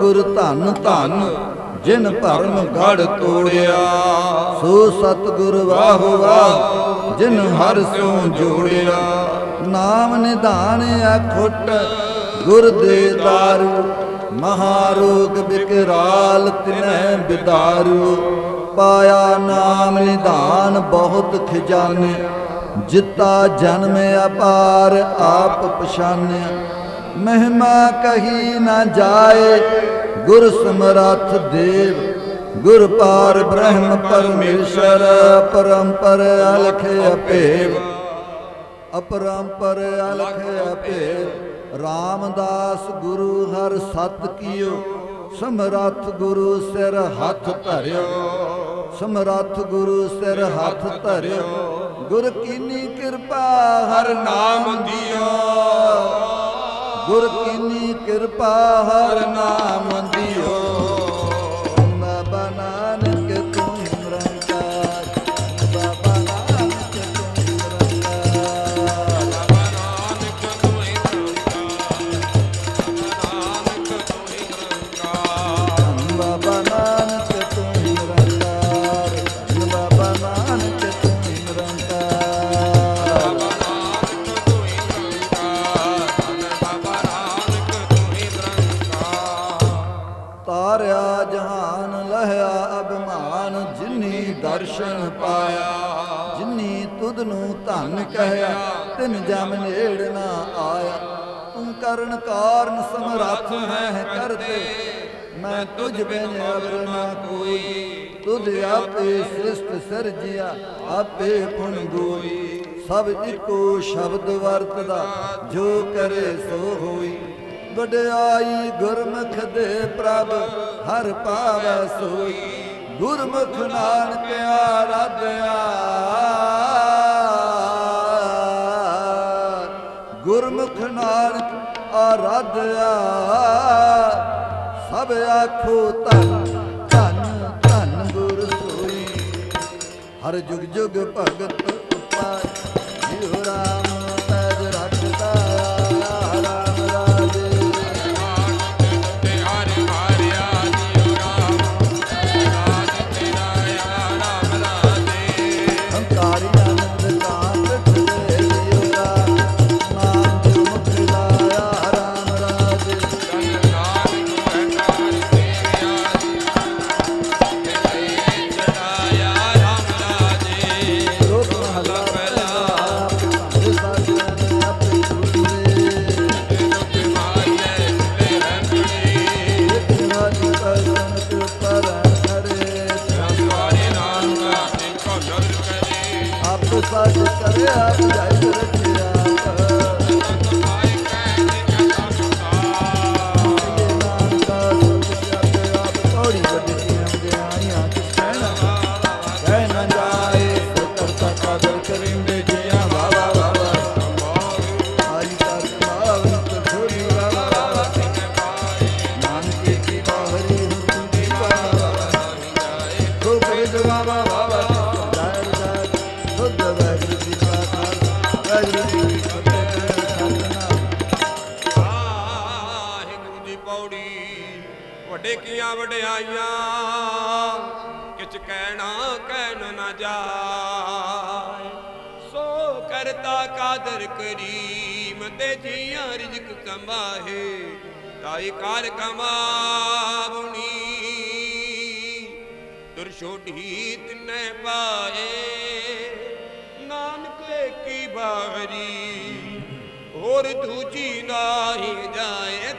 ਗੁਰ ਧੰਨ ਧੰਨ, ਜਿਨ ਭਰਮ ਗੜ ਤੋੜਿਆ। ਸੋ ਸਤਿਗੁਰ ਵਾਹ ਵਾਹ, ਜਿਨ ਹਰ ਸੋ ਜੋੜਿਆ। ਨਾਮ ਨਿਧਾਨ ਅਖੁੱਟ ਗੁਰ ਦੇ ਦਾਰੂ, ਮਹਾਰੋਗ ਬਿਕਰਾਲ ਤਿਨੈ ਬਿਦਾਰੂ। ਪਾਇਆ ਨਾਮ ਨਿਧਾਨ ਬਹੁਤ ਖਜ਼ਾਨੇ, ਜਿੱਤਾ ਜਨਮ ਅਪਾਰ ਆਪ ਪਛਾਨਿਆ ਮਹਿਮਾ ਕਹੀ ਨਾ ਜਾਏ ਗੁਰ ਸਮਰੱਥ ਦੇਵ, ਗੁਰ ਪਾਰ ਬ੍ਰਹਮ ਪਰਮੇਸ਼ਰ ਪਰੰਪਰ ਅਲਖ ਅਪੇਵ ਅਪਰੰਪਰ ਅਲਖ ਅਪੇਵ ਰਾਮਦਾਸ ਗੁਰੂ ਹਰ ਸਤ ਕੀਓ, ਸਮਰੱਥ ਗੁਰੂ ਸਿਰ ਹੱਥ ਧਰਿਓ। ਸਮਰੱਥ ਗੁਰੂ ਸਿਰ ਹੱਥ ਧਰਿਓ, ਗੁਰ ਕੀਨੀ ਕਿਰਪਾ ਹਰ ਨਾਮ ਦਿਓ। ਗੁਰ ਕੀਨੀ ਕਿਰਪਾ ਹਰ ਨਾਮ ਦਿਓ। ਤਿਨ ਜਮ ਨੇੜ ਨਾ ਆਇਆ। ਤੂੰ ਕਰਨ ਕਾਰਨ ਸਮਰੱਥ ਹੈ ਕਰਤੇ ਮੈਂ ਤੁਝ ਬਿਨ ਅਵਰ ਨਾ ਕੋਈ। ਤੁਧ ਆਪੇ ਸ੍ਰਿਸ਼ਟ ਸਿਰਜਿਆ, ਆਪੇ ਪੁਨ ਗੋਈ। ਸਭ ਇੱਕੋ ਸ਼ਬਦ ਵਰਤਦਾ, ਜੋ ਕਰੇ ਸੋ ਹੋਈ। ਵਡਿਆਈ ਗੁਰਮੁਖ ਦੇ ਪ੍ਰਭ, ਹਰ ਪਾਵੈ ਸੋਈ। ਗੁਰਮੁਖ ਨਾਨਕ ਆਰਾਧਿਆ ਗੁਰਮੁਖ ਨਾਨਕ ਆਰਾਧਿਆ, ਸਭ ਆਖੋ ਧੰਨ ਧੰਨ ਧੰਨ ਗੁਰ ਸੋਈ। ਹਰ ਜੁਗ ਜੁਗ ਭਗਤ ਉਪਾਇ ਜਿਉ ਰਾਮ ਕਿਛ ਕਹਿਣਾ, ਕਹਿਣ ਨਾ ਜਾਏ। ਸੋ ਕਰਤਾ ਕਾਦਰ ਕਰੀਮ ਤੇ ਜੀਆਂ ਰਿਜ਼ਕ ਕਮਾਏ ਤਾਈ ਕਾਰ ਕਮਾਵਣੀ ਦੁਰਸ਼ੋਢੀ ਤਿਨੈ ਪਾਏ ਨਾਨਕ ਕੀ ਬਾਰੀ, ਹੋਰ ਦੂਜੀ ਨਾਹੀ ਜਾਏ।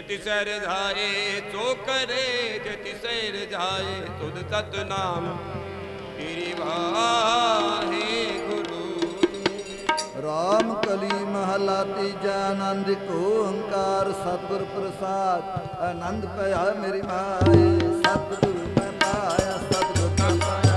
ਜਤਿ ਸੈ ਰਜਾਏ ਸੋ ਕਰੇ ਜਤਿ ਸੈ ਰਜਾਏ ਤੁਧ ਸਤ ਤੇਰੀ ਵਾਹੇ ਗੁਰੂ ਰਾਮ ਕਲੀ ਮਹਲਾ ਤੀਜਾ ਆਨੰਦ, ਕੋ ਓੰਕਾਰ ਸਤਿਗੁਰ ਪ੍ਰਸਾਦ। ਆਨੰਦ ਪਿਆ ਮੇਰੀ ਮਾਏ, ਸਤਿਗੁਰ ਮੈਂ ਪਾਇਆ, ਸਤਿਗੁਰ ਮੈਂ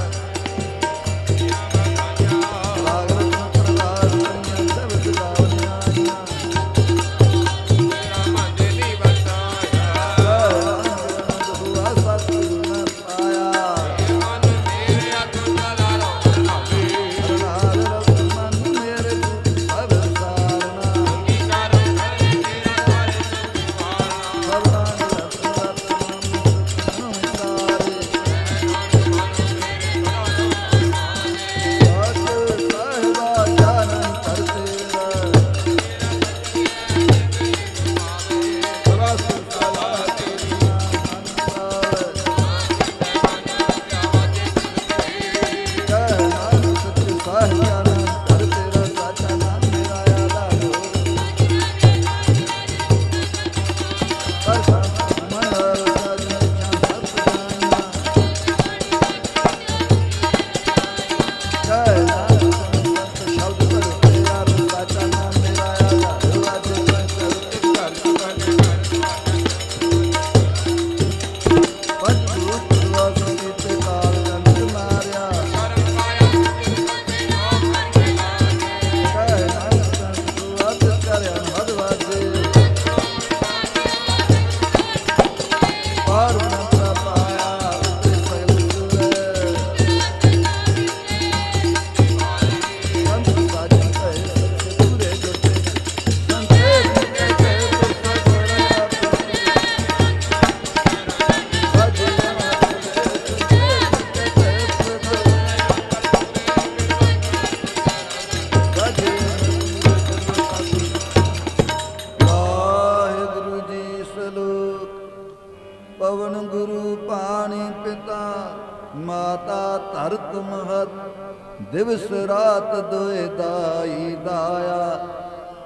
ਰਾਤ ਦੋਇ ਦਾਈ ਦਾਇਆ,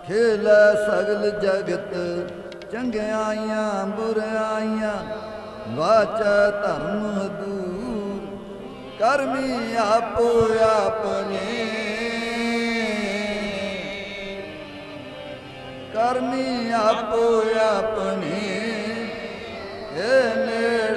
ਖੇਲੈ ਸਗਲ ਜਗਤ, ਚੰਗਿਆਈਆਂ ਬੁਰਾਈਆਂ ਵਾਚੈ ਧਰਮ ਦੂਰ, ਕਰਮੀ ਆਪੋ ਆਪਣੇ। ਕਰਮੀ ਆਪੋ ਆਪਣੇ ਏ ਨੇੜੇ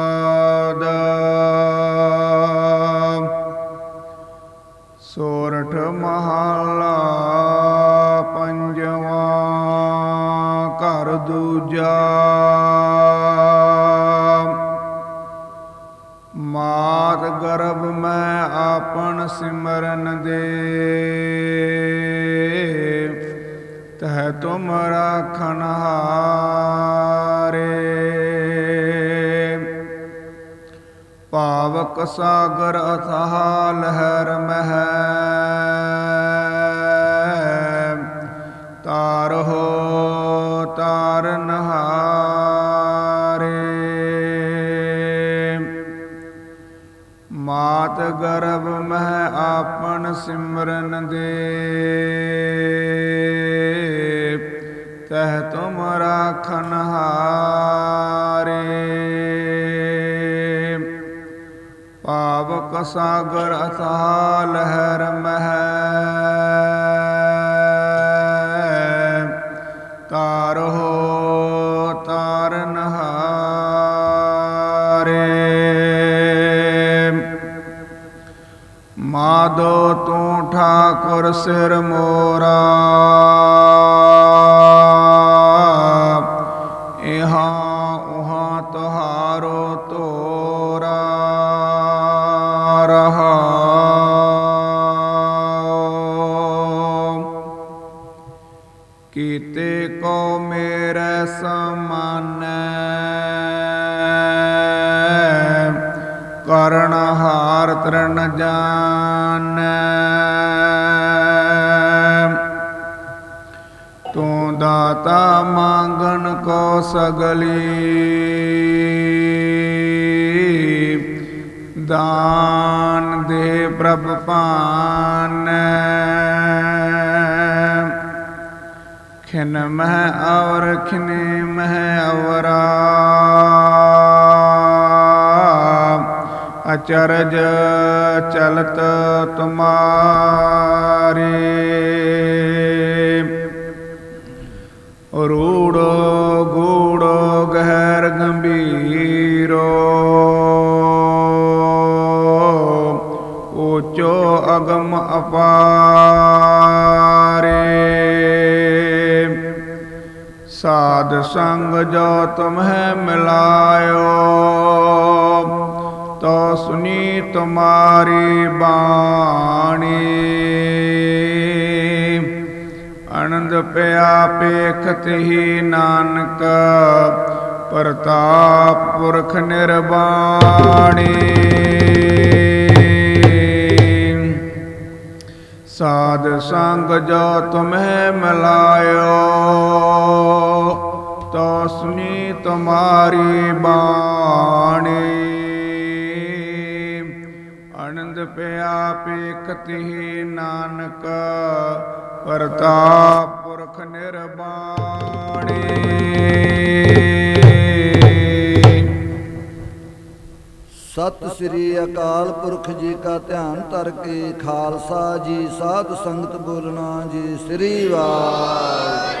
ਸਿਮਰਨ ਦੇ ਤਹ ਤੁਮ ਰਾਖਨ ਹਾਰੇ। ਪਾਵਕ ਸਾਗਰ ਅਥਾਹ ਲਹਿਰ ਮਹਿ ਤਾਰ ਮਾਤ ਗਰਭ ਮਹਿ ਆਪਨ ਸਿਮਰਨ ਦੇ। ਤਹ ਤੁਮ ਰਾਖਨ ਹਾਰੇ। ਪਾਵਕ ਸਾਗਰ ਅਥਾਹ ਲਹਿਰ ਮਹਿ। ਤਾਰ ਮਾਦੋ ਤੂੰ ਠਾਕੁਰ ਸਿਰ ਮੋਰਾ। ਹਾਰ ਤਰਨ ਜਾਣੈ। ਤੂੰ ਦਾਤਾ ਮੰਗਣ ਕੋ ਸਗਲੀ। ਦਾਨ ਦੇ ਪ੍ਰਭ ਪਾਨ। ਖਿਨ ਮਹਿ ਔਰ ਖਿਨੇ ਮਹਿ ਔਰਾ। ਅਚਰਜ ਚਲਤ ਤੁਮਾਰੇ ਰੂੜੋ ਗੂੜੋ ਗਹਿਰ ਗੰਭੀਰੋ ਊਚੋ ਅਗਮ ਅਪਾਰੇ ਸਾਧ ਸੰਗ ਜੋ ਤੁਮਹਿ ਮਿਲਾਇਓ ਤੋ ਸੁਨੀ ਤੁਮਾਰੀ ਬਾਣੀ। ਆਨੰਦ ਪਿਆ ਪੇਖਤ ਹੀ ਨਾਨਕ, ਪ੍ਰਤਾਪ ਪੁਰਖ ਨਿਰਬਾਣੀ ਸਾਧ ਸੰਗ ਜੋ ਤੁਮਹਿ ਮਿਲਾਇਓ, ਤੋ ਸੁਨੀ ਤੁਮਾਰੀ ਬਾਣੀ। ਆਨੰਦ ਪਿਆ ਨਾਨਕ ਪ੍ਰਤਾਪ ਪੁਰਖ ਨਿਰਬਾਣੀ। ਸਤਿ ਸ੍ਰੀ ਅਕਾਲ ਪੁਰਖ ਜੀ ਕਾ ਧਿਆਨ ਧਰ ਕੇ, ਖਾਲਸਾ ਜੀ, ਸਾਧ ਸੰਗਤ ਬੋਲਣਾ ਜੀ, ਸ੍ਰੀ ਵਾਹਿਗੁਰੂ।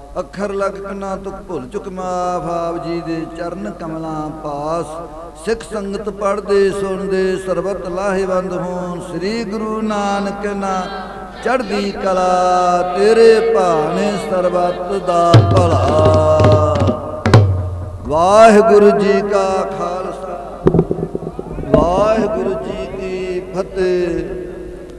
ਅੱਖਰ ਲਗ ਨਾ ਤੁਕ ਭੁੱਲ ਚੁਕ ਮਾਫ ਜੀ ਦੇ ਚਰਨ ਕਮਲਾਂ ਪਾਸ। ਸਿੱਖ ਸੰਗਤ ਪੜਦੇ ਸੁਣਦੇ, ਸਰਬਤ ਲਾਹੇਵੰਦ ਹੋਣ। ਸ੍ਰੀ ਗੁਰੂ ਨਾਨਕ ਨਾ ਚੜ੍ਹਦੀ ਕਲਾ, ਤੇਰੇ ਭਾਣੇ ਸਰਬਤ ਦਾ ਭਲਾ। ਵਾਹਿਗੁਰੂ ਜੀ ਕਾ ਖਾਲਸਾ, ਵਾਹਿਗੁਰੂ ਜੀ ਕੀ ਫਤਿਹ।